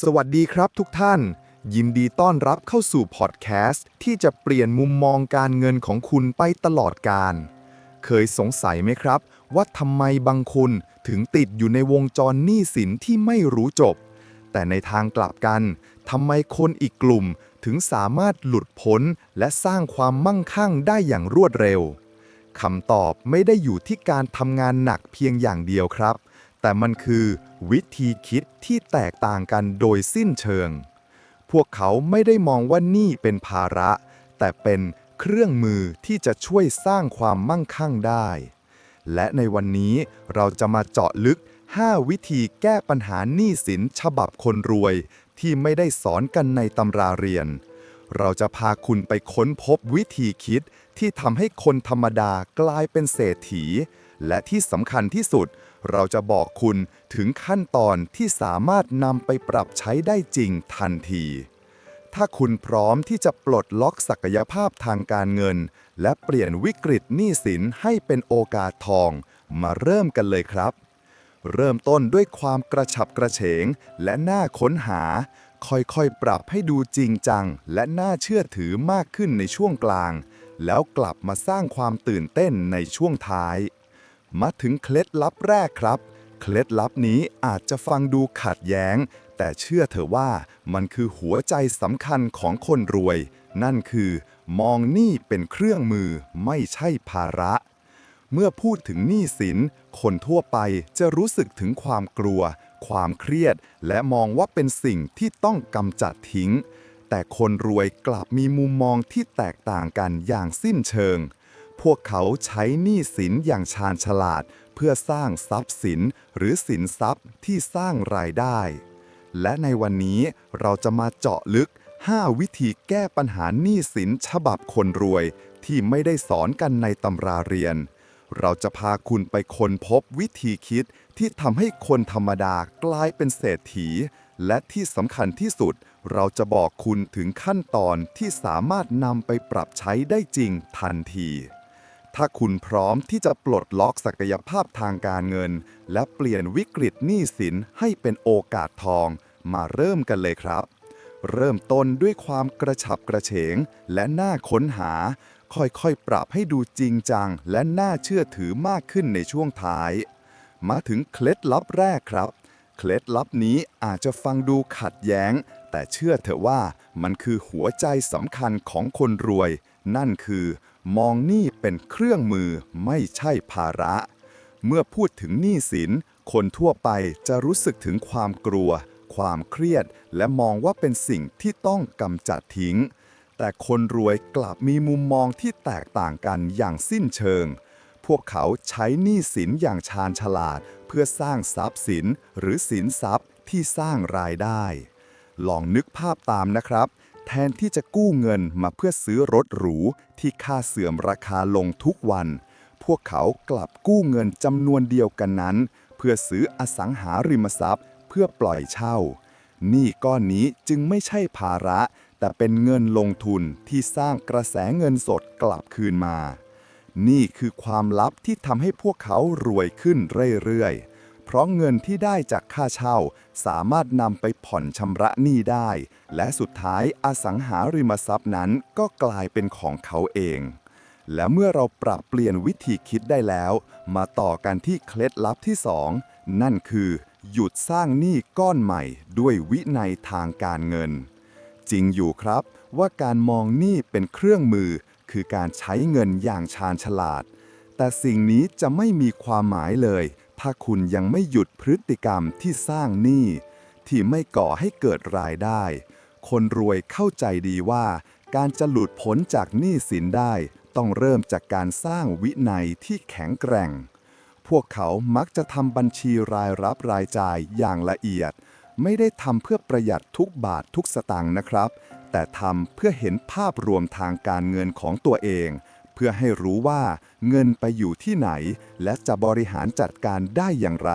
สวัสดีครับทุกท่าน ยินดีต้อนรับเข้าสู่พอดแคสต์ที่จะเปลี่ยนมุมมองการเงินของคุณไปตลอดการ เคยสงสัยไหมครับ ว่าทำไมบางคนถึงติดอยู่ในวงจรหนี้สินที่ไม่รู้จบ แต่ในทางกลับกันทำไมคนอีกกลุ่มถึงสามารถหลุดพ้นและสร้างความมั่งคั่งได้อย่างรวดเร็วคำตอบไม่ได้อยู่ที่การทำงานหนักเพียงอย่างเดียวครับ แต่มันคือวิธีคิดที่แตกต่างกันโดยสิ้นเชิง พวกเขาไม่ได้มองว่านี่เป็นภาระ แต่เป็นเครื่องมือที่จะช่วยสร้างความมั่งคั่งได้ และในวันนี้เราจะมาเจาะลึก 5 วิธีแก้ปัญหาหนี้สินฉบับคนรวย ที่ไม่ได้สอนกันในตำราเรียน เราจะพาคุณไปค้นพบวิธีคิดที่ทำให้คนธรรมดากลายเป็นเศรษฐี และที่สำคัญที่สุด เราจะบอกคุณถึงขั้นตอนที่สามารถนำไปปรับใช้ได้จริงทันที ถ้าคุณพร้อมที่จะปลดล็อกศักยภาพทางการเงิน และเปลี่ยนวิกฤตหนี้สินให้เป็นโอกาสทอง มาเริ่มกันเลยครับ เริ่มต้นด้วยความกระฉับกระเฉง และน่าค้นหา ค่อยๆ ปรับให้ดูจริงจัง และน่าเชื่อถือมากขึ้นในช่วงกลาง แล้วกลับมาสร้างความตื่นเต้นในช่วงท้าย มาถึงเคล็ดลับแรกครับ เคล็ดลับนี้อาจจะฟังดูขัดแย้ง แต่เชื่อเถอะว่ามันคือหัวใจสำคัญของคนรวย นั่นคือ มองหนี้เป็นเครื่องมือไม่ใช่ภาระ เมื่อพูดถึงหนี้สิน คนทั่วไปจะรู้สึกถึงความกลัว ความเครียด และมองว่าเป็นสิ่งที่ต้องกำจัดทิ้ง แต่คนรวยกลับมีมุมมองที่แตกต่างกันอย่างสิ้นเชิง พวกเขาใช้หนี้สินอย่างชาญฉลาด เพื่อสร้างทรัพย์สินหรือสินทรัพย์ที่สร้างรายได้ และในวันนี้เราจะมาเจาะลึก 5 วิธีแก้ปัญหาหนี้สินฉบับคนรวย ที่ไม่ได้สอนกันในตำราเรียน เราจะพาคุณไปค้นพบวิธีคิดที่ทำให้คนธรรมดากลายเป็นเศรษฐี และที่สำคัญที่สุด เราจะบอกคุณถึงขั้นตอนที่สามารถนำไปปรับใช้ได้จริงทันที ถ้าคุณพร้อมที่จะปลดล็อกศักยภาพทางการเงิน และเปลี่ยนวิกฤตหนี้สินให้เป็นโอกาสทอง มาเริ่มกันเลยครับ เริ่มต้นด้วยความกระฉับกระเฉง และน่าค้นหา ค่อยๆ ปรับให้ดูจริงจัง และน่าเชื่อถือมากขึ้นในช่วงท้าย มาถึงเคล็ดลับแรกครับ เคล็ดลับนี้อาจจะฟังดูขัดแย้ง แต่เชื่อเถอะว่า มันคือหัวใจสำคัญของคนรวย นั่นคือ มองหนี้เป็นเครื่องมือไม่ใช่ภาระ เมื่อพูดถึงหนี้สิน คนทั่วไปจะรู้สึกถึงความกลัว ความเครียด และมองว่าเป็นสิ่งที่ต้องกำจัดทิ้ง แต่คนรวยกลับมีมุมมองที่แตกต่างกันอย่างสิ้นเชิง พวกเขาใช้หนี้สินอย่างชาญฉลาด เพื่อสร้างทรัพย์สินหรือสินทรัพย์ที่สร้างรายได้ ลองนึกภาพตามนะครับ แทนที่จะกู้เงินมาเพื่อซื้อรถหรู ที่ค่าเสื่อมราคาลงทุกวัน พวกเขากลับกู้เงินจำนวนเดียวกันนั้น เพื่อซื้ออสังหาริมทรัพย์ เพื่อปล่อยเช่า นี้ก้อนนี้จึงไม่ใช่ภาระ แต่เป็นเงินลงทุนที่สร้างกระแสเงินสดกลับคืนมา นี่คือความลับที่ทำให้พวกเขารวยขึ้นเรื่อยๆ เพราะเงินที่ได้จากค่าเช่า สามารถนำไปผ่อนชำระหนี้ได้ และสุดท้ายอสังหาริมทรัพย์นั้นก็กลายเป็นของเขาเอง และเมื่อเราปรับเปลี่ยนวิธีคิดได้แล้ว มาต่อกันที่เคล็ดลับที่ 2 นั่นคือ หยุดสร้างหนี้ก้อนใหม่ ด้วยวินัยทางการเงิน จริงอยู่ครับว่าการมองหนี้เป็นเครื่องมือ คือการใช้เงินอย่างชาญฉลาด แต่สิ่งนี้จะไม่มีความหมายเลย ถ้าคุณยังไม่หยุดพฤติกรรมที่สร้างหนี้ที่ไม่ก่อให้เกิดรายได้ คนรวยเข้าใจดีว่า การจะหลุดพ้นจากหนี้สินได้ ต้องเริ่มจากการสร้างวินัยที่แข็งแกร่ง พวกเขามักจะทำบัญชีรายรับรายจ่ายอย่างละเอียด ไม่ได้ทำเพื่อประหยัดทุกบาททุกสตางค์นะครับ แต่ทำเพื่อเห็นภาพรวมทางการเงินของตัวเอง พื่อให้รู้ว่าเงินไปอยู่ที่ไหน และจะบริหารจัดการได้อย่างไร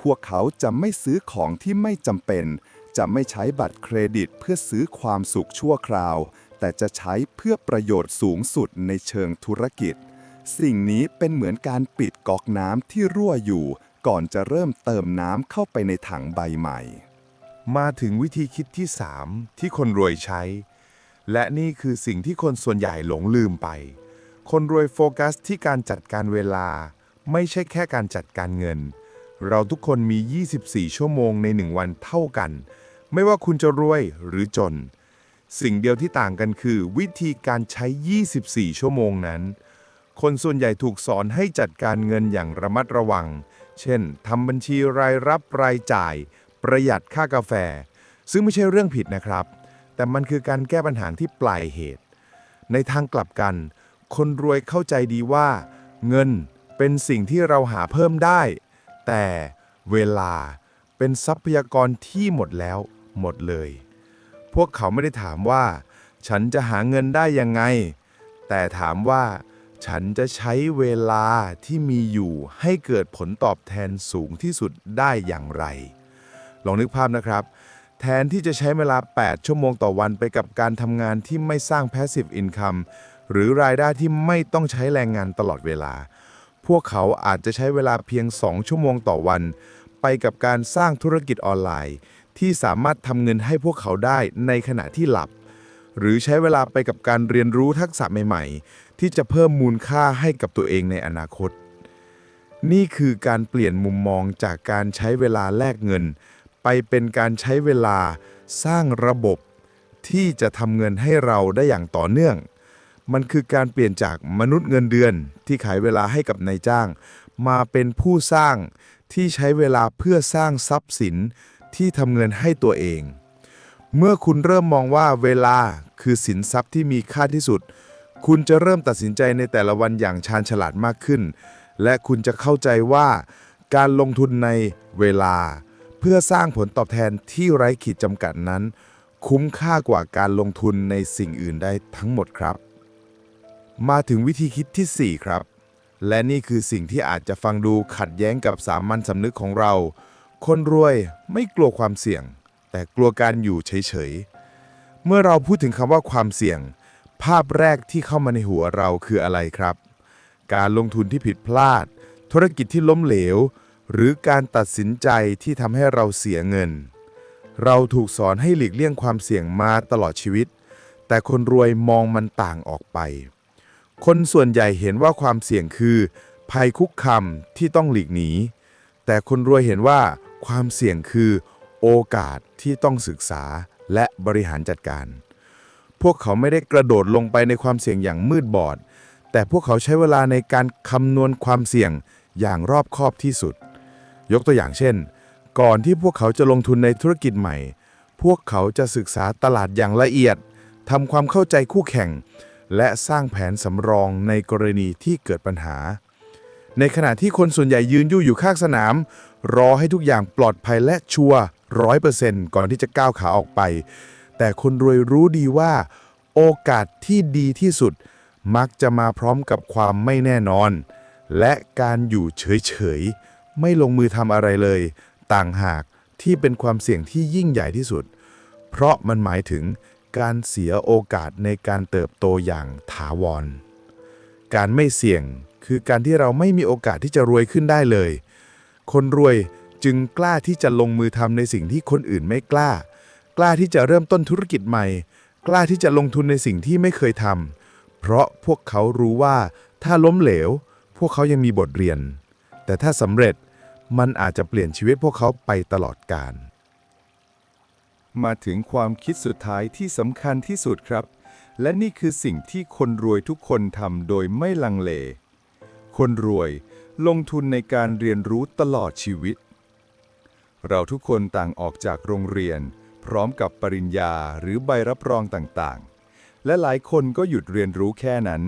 พวกเขาจะไม่ซื้อของที่ไม่จำเป็น จะไม่ใช้บัตรเครดิตเพื่อซื้อความสุขชั่วคราว แต่จะใช้เพื่อประโยชน์สูงสุดในเชิงธุรกิจ สิ่งนี้เป็นเหมือนการปิดก๊อกน้ำที่รั่วอยู่ ก่อนจะเริ่มเติมน้ำเข้าไปในถังใบใหม่ มาถึงวิธีคิดที่ 3 ที่คนรวยใช้และนี่คือสิ่งที่คนส่วนใหญ่หลงลืมไป คนรวยโฟกัสที่การจัดการเวลา ไม่ใช่แค่การจัดการเงิน เราทุกคนมี 24 ชั่วโมงในหนึ่งวันเท่ากัน ไม่ว่าคุณจะรวยหรือจน สิ่งเดียวที่ต่างกันคือ วิธีการใช้ 24 ชั่วโมงนั้น คนส่วนใหญ่ถูกสอนให้จัดการเงินอย่างระมัดระวัง เช่นทำบัญชีรายรับรายจ่าย ประหยัดค่ากาแฟ ซึ่งไม่ใช่เรื่องผิดนะครับ แต่มันคือการแก้ปัญหาที่ปลายเหตุ ในทางกลับกัน คนรวยเข้าใจดีว่า เงินเป็นสิ่งที่เราหาเพิ่มได้ แต่เวลาเป็นทรัพยากรที่หมดแล้วหมดเลย พวกเขาไม่ได้ถามว่า ฉันจะหาเงินได้ยังไง แต่ถามว่า ฉันจะใช้เวลาที่มีอยู่ให้เกิดผลตอบแทนสูงที่สุดได้อย่างไร ลองนึกภาพนะครับ แทนที่จะใช้เวลา 8 ชั่วโมงต่อวันไปกับการทำงานที่ไม่สร้าง passive income หรือรายได้ที่ไม่ต้องใช้แรงงานตลอดเวลา พวกเขาอาจจะใช้เวลาเพียง 2 ชั่วโมงต่อวัน ไปกับการสร้างธุรกิจออนไลน์ ที่สามารถทำเงินให้พวกเขาได้ในขณะที่หลับ หรือใช้เวลาไปกับการเรียนรู้ทักษะใหม่ ๆ ที่จะเพิ่มมูลค่าให้กับตัวเองในอนาคต นี่คือการเปลี่ยนมุมมองจากการใช้เวลาแลกเงิน ไปเป็นการใช้เวลาสร้างระบบที่จะทำเงินให้เราได้อย่างต่อเนื่อง มันคือการเปลี่ยนจากมนุษย์เงินเดือนที่ขายเวลาให้กับนายจ้าง มาเป็นผู้สร้างที่ใช้เวลาเพื่อสร้างทรัพย์สินที่ทำเงินให้ตัวเอง เมื่อคุณเริ่มมองว่าเวลาคือสินทรัพย์ที่มีค่าที่สุด คุณจะเริ่มตัดสินใจในแต่ละวันอย่างชาญฉลาดมากขึ้น และคุณจะเข้าใจว่าการลงทุนในเวลา เพื่อสร้างผลตอบแทนที่ไร้ขีดจำกัดนั้น คุ้มค่ากว่าการลงทุนในสิ่งอื่นได้ทั้งหมดครับ มาถึงวิธีคิดทีสี่ 4 ครับ และนี่คือสิ่งที่อาจจะฟังดูขัดแย้งกับสามัญสำนึกของเรา คนรวยไม่กลัวความเสี่ยง แต่กลัวการอยู่เฉยๆ เมื่อเราพูดถึงคำว่าความเสี่ยง ภาพแรกที่เข้ามาในหัวเราคืออะไรครับ การลงทุนที่ผิดพลาด ธุรกิจที่ล้มเหลว หรือการตัดสินใจที่ทำให้เราเสียเงิน เราถูกสอนให้หลีกเลี่ยงความเสี่ยงมาตลอดชีวิต แต่คนรวยมองมันต่างออกไป คนส่วนใหญ่เห็นว่าความเสี่ยงคือ ภัยคุกคามที่ต้องหลีกหนี แต่คนรวยเห็นว่าความเสี่ยงคือ โอกาสที่ต้องศึกษาและบริหารจัดการ พวกเขาไม่ได้กระโดดลงไปในความเสี่ยงอย่างมืดบอด แต่พวกเขาใช้เวลาในการคำนวณความเสี่ยงอย่างรอบคอบที่สุด ยกตัวอย่างเช่น ก่อนที่พวกเขาจะลงทุนในธุรกิจใหม่ พวกเขาจะศึกษาตลาดอย่างละเอียดทำความเข้าใจคู่แข่ง และสร้างแผนสำรองในกรณีที่เกิดปัญหา ในขณะที่คนส่วนใหญ่ยืนอยู่อยู่ข้างสนาม รอให้ทุกอย่างปลอดภัยและชัวร้อยเปอร์เซนต์ก่อนที่จะก้าวขาออกไป แต่คนรวยรู้ดีว่า โอกาสที่ดีที่สุด มักจะมาพร้อมกับความไม่แน่นอน และการอยู่เฉยๆ ไม่ลงมือทำอะไรเลย ต่างหากที่เป็นความเสี่ยงที่ยิ่งใหญ่ที่สุด เพราะมันหมายถึง การเสียโอกาสในการเติบโตอย่างถาวร การไม่เสี่ยงคือการที่เราไม่มีโอกาสที่จะรวยขึ้นได้เลย คนรวยจึงกล้าที่จะลงมือทำในสิ่งที่คนอื่นไม่กล้า กล้าที่จะเริ่มต้นธุรกิจใหม่ กล้าที่จะลงทุนในสิ่งที่ไม่เคยทำเพราะพวกเขารู้ว่าถ้าล้มเหลว พวกเขายังมีบทเรียน แต่ถ้าสำเร็จมันอาจจะเปลี่ยนชีวิตพวกเขาไปตลอดกาล มาถึงความคิดสุดท้ายที่สำคัญที่สุดครับ และนี่คือสิ่งที่คนรวยทุกคนทำโดยไม่ลังเล คนรวยลงทุนในการเรียนรู้ตลอดชีวิต เราทุกคนต่างออกจากโรงเรียน พร้อมกับปริญญาหรือใบรับรองต่างๆ และหลายคนก็หยุดเรียนรู้แค่นั้น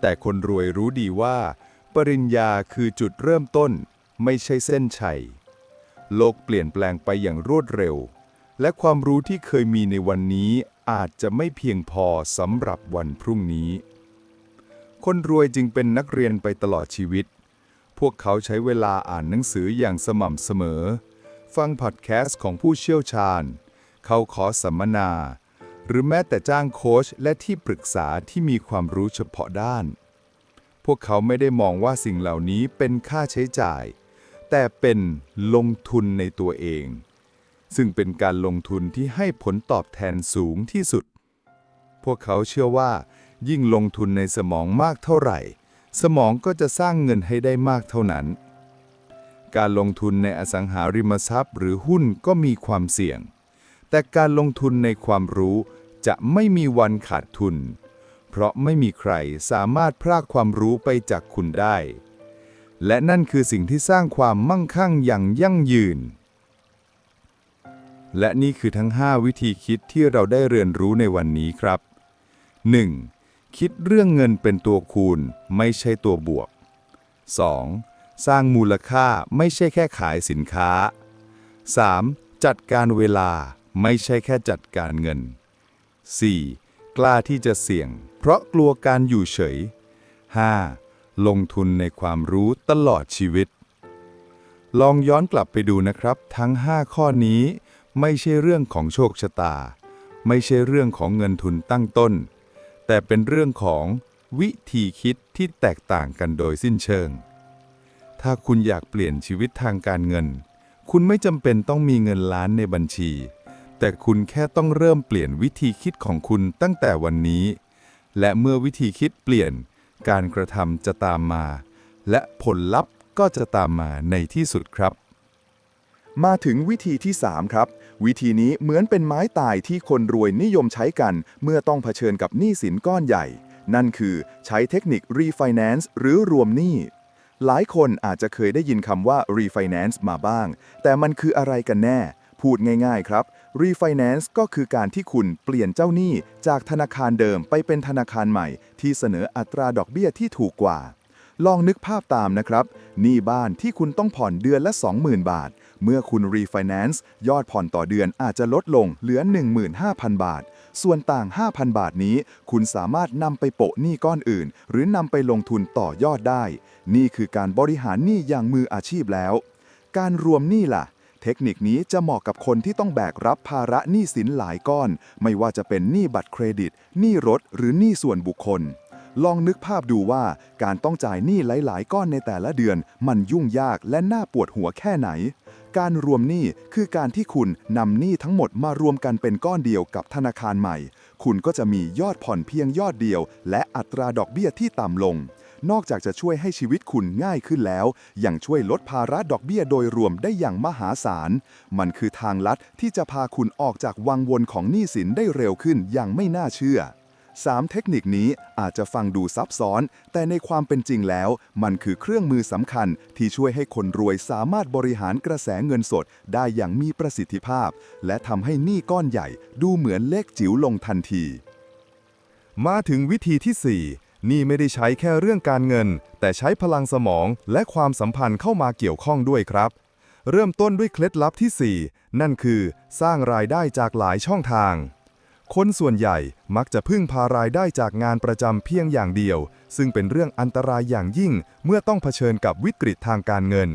แต่คนรวยรู้ดีว่า ปริญญาคือจุดเริ่มต้น ไม่ใช่เส้นชัย โลกเปลี่ยนแปลงไปอย่างรวดเร็ว และความรู้ที่เคยมีในวันนี้อาจจะไม่เพียงพอสำหรับวันพรุ่งนี้ คนรวยจึงเป็นนักเรียนไปตลอดชีวิต พวกเขาใช้เวลาอ่านหนังสืออย่างสม่ำเสมอ ฟังพอดแคสต์ของผู้เชี่ยวชาญ เข้าคอสัมมนา หรือแม้แต่จ้างโค้ชและที่ปรึกษาที่มีความรู้เฉพาะด้าน พวกเขาไม่ได้มองว่าสิ่งเหล่านี้เป็นค่าใช้จ่าย แต่เป็นลงทุนในตัวเอง ซึ่งเป็นการลงทุนที่ให้ผลตอบแทนสูงที่สุด พวกเขาเชื่อว่า ยิ่งลงทุนในสมองมากเท่าไหร่ สมองก็จะสร้างเงินให้ได้มากเท่านั้น การลงทุนในอสังหาริมทรัพย์ หรือหุ้นก็มีความเสี่ยง แต่การลงทุนในความรู้จะไม่มีวันขาดทุน เพราะไม่มีใครสามารถพรากความรู้ไปจากคุณได้ และนั่นคือสิ่งที่สร้างความมั่งคั่งอย่างยั่งยืน และนี่คือทั้ง 5 วิธีคิดที่เราได้เรียนรู้ในวันนี้ครับ 1. คิดเรื่องเงินเป็นตัวคูณ ไม่ใช่ตัวบวก 2. สร้างมูลค่าไม่ใช่แค่ขายสินค้า 3. จัดการเวลาไม่ใช่แค่จัดการเงิน 4. กล้าที่จะเสี่ยง เพราะกลัวการอยู่เฉย 5. ลงทุนในความรู้ตลอดชีวิต ลองย้อนกลับไปดูนะครับ ทั้ง 5 ข้อนี้ ไม่ใช่เรื่องของโชคชะตา ไม่ใช่เรื่องของเงินทุนตั้งต้น แต่เป็นเรื่องของวิธีคิดที่แตกต่างกันโดยสิ้นเชิง ถ้าคุณอยากเปลี่ยนชีวิตทางการเงิน คุณไม่จำเป็นต้องมีเงินล้านในบัญชี แต่คุณแค่ต้องเริ่มเปลี่ยนวิธีคิดของคุณตั้งแต่วันนี้ และเมื่อวิธีคิดเปลี่ยน การกระทำจะตามมา และผลลัพธ์ก็จะตามมาในที่สุดครับ มาถึงวิธีที่ 3 ครับ วิธีนี้เหมือนเป็นไม้ตายที่คนรวยนิยมใช้กัน เมื่อต้องเผชิญกับหนี้สินก้อนใหญ่ นั่นคือใช้เทคนิค refinance หรือรวมหนี้หลายคนอาจจะเคยได้ยินคำว่า refinance มาบ้าง แต่มันคืออะไรกันแน่ พูดง่ายๆครับ refinance ก็คือการที่คุณเปลี่ยนเจ้าหนี้จากธนาคารเดิมไปเป็นธนาคารใหม่ ที่เสนออัตราดอกเบี้ยที่ถูกกว่า ลองนึกภาพตามนะครับ หนี้บ้านที่คุณต้องผ่อนเดือนละ 20,000 บาท เมื่อคุณ refinance ยอดผ่อนต่อเดือนอาจจะลดลงเหลือ 15,000 บาท ส่วนต่าง 5,000 บาทนี้ คุณสามารถนำไปโปะหนี้ก้อนอื่น หรือนำไปลงทุนต่อยอดได้ นี่คือการบริหารหนี้อย่างมืออาชีพแล้ว การรวมหนี้ล่ะเทคนิคนี้จะเหมาะกับคนที่ต้องแบกรับภาระหนี้สินหลายก้อน ไม่ว่าจะเป็นหนี้บัตรเครดิต หนี้รถ หรือหนี้ส่วนบุคคล ลองนึกภาพดูว่าการต้องจ่ายหนี้หลาย ๆ ก้อนในแต่ละเดือน มันยุ่งยากและน่าปวดหัวแค่ไหน การรวมหนี้คือการที่คุณนำหนี้ทั้งหมดมารวมกันเป็นก้อนเดียวกับธนาคารใหม่ คุณก็จะมียอดผ่อนเพียงยอดเดียว และอัตราดอกเบี้ยที่ต่ำลง นอกจากจะช่วยให้ชีวิตคุณง่ายขึ้นแล้ว ยังช่วยลดภาระดอกเบี้ยโดยรวมได้อย่างมหาศาล มันคือทางลัดที่จะพาคุณออกจากวังวนของหนี้สินได้เร็วขึ้นอย่างไม่น่าเชื่อ 3 เทคนิคนี้อาจจะฟังดูซับซ้อน แต่ในความเป็นจริงแล้ว มันคือเครื่องมือสำคัญที่ช่วยให้คนรวยสามารถบริหารกระแสเงินสดได้อย่างมีประสิทธิภาพ และทำให้หนี้ก้อนใหญ่ดูเหมือนเลขจิ๋วลงทันที มาถึงวิธีที่ 4 นี่ไม่ได้ใช้แค่เรื่องการเงิน แต่ใช้พลังสมองและความสัมพันธ์เข้ามาเกี่ยวข้องด้วยครับ เริ่มต้นด้วยเคล็ดลับที่ 4 นั่นคือ สร้างรายได้จากหลายช่องทาง คนส่วนใหญ่มักจะพึ่งพารายได้จากงานประจำเพียงอย่างเดียว ซึ่งเป็นเรื่องอันตรายอย่างยิ่งเมื่อต้องเผชิญกับวิกฤตทางการเงิน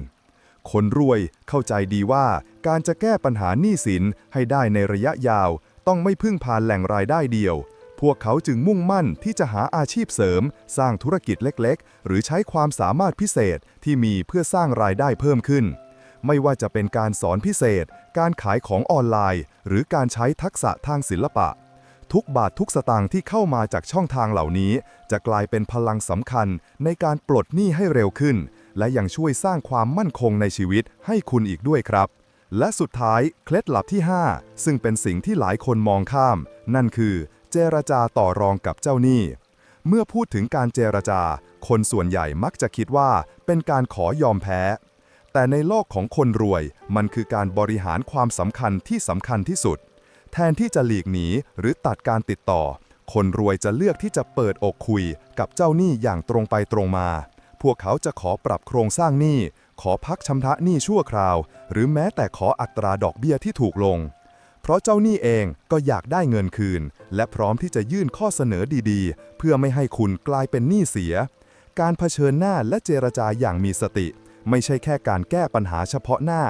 คนรวยเข้าใจดีว่าการจะแก้ปัญหาหนี้สินให้ได้ในระยะยาว ต้องไม่พึ่งพาแหล่งรายได้เดียว พวกเขาจึงมุ่งมั่นที่จะหาอาชีพเสริม สร้างธุรกิจเล็กๆ หรือใช้ความสามารถพิเศษที่มีเพื่อสร้างรายได้เพิ่มขึ้น ไม่ว่าจะเป็นการสอนพิเศษ การขายของออนไลน์ หรือการใช้ทักษะทางศิลปะ ทุกบาททุกสตางค์ที่เข้ามาจากช่องทางเหล่านี้ จะกลายเป็นพลังสำคัญในการปลดหนี้ให้เร็วขึ้น และยังช่วยสร้างความมั่นคงในชีวิตให้คุณอีกด้วยครับ และสุดท้ายเคล็ดลับที่ 5 ซึ่งเป็นสิ่งที่หลายคนมองข้าม นั่นคือ เจรจาต่อรองกับเจ้าหนี้ เมื่อพูดถึงการเจรจา คนส่วนใหญ่มักจะคิดว่าเป็นการขอยอมแพ้แต่ในโลกของคนรวยมันคือการบริหารความสำคัญที่สำคัญที่สุด แทนที่จะหลีกหนีหรือตัดการติดต่อ คนรวยจะเลือกที่จะเปิดอกคุยกับเจ้าหนี้อย่างตรงไปตรงมา พวกเขาจะขอปรับโครงสร้างหนี้ ขอพักชำระหนี้ชั่วคราว หรือแม้แต่ขออัตราดอกเบี้ยที่ถูกลง เพราะเจ้าหนี้เองก็อยากได้เงินคืน และพร้อมที่จะยื่นข้อเสนอดีๆ เพื่อไม่ให้คุณกลายเป็นหนี้เสีย การเผชิญหน้าและเจรจาอย่างมีสติ ไม่ใช่แค่การแก้ปัญหาเฉพาะหน้า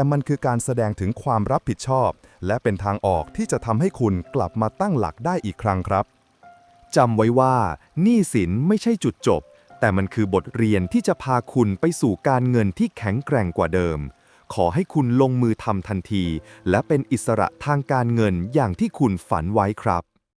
แต่มันคือการแสดงถึงความรับผิดชอบ และเป็นทางออกที่จะทำให้คุณกลับมาตั้งหลักได้อีกครั้งครับจำไว้ว่าหนี้สินไม่ใช่จุดจบ แต่มันคือบทเรียนที่จะพาคุณไปสู่การเงินที่แข็งแกร่งกว่าเดิม ขอให้คุณลงมือทำทันที และเป็นอิสระทางการเงินอย่างที่คุณฝันไว้ครับ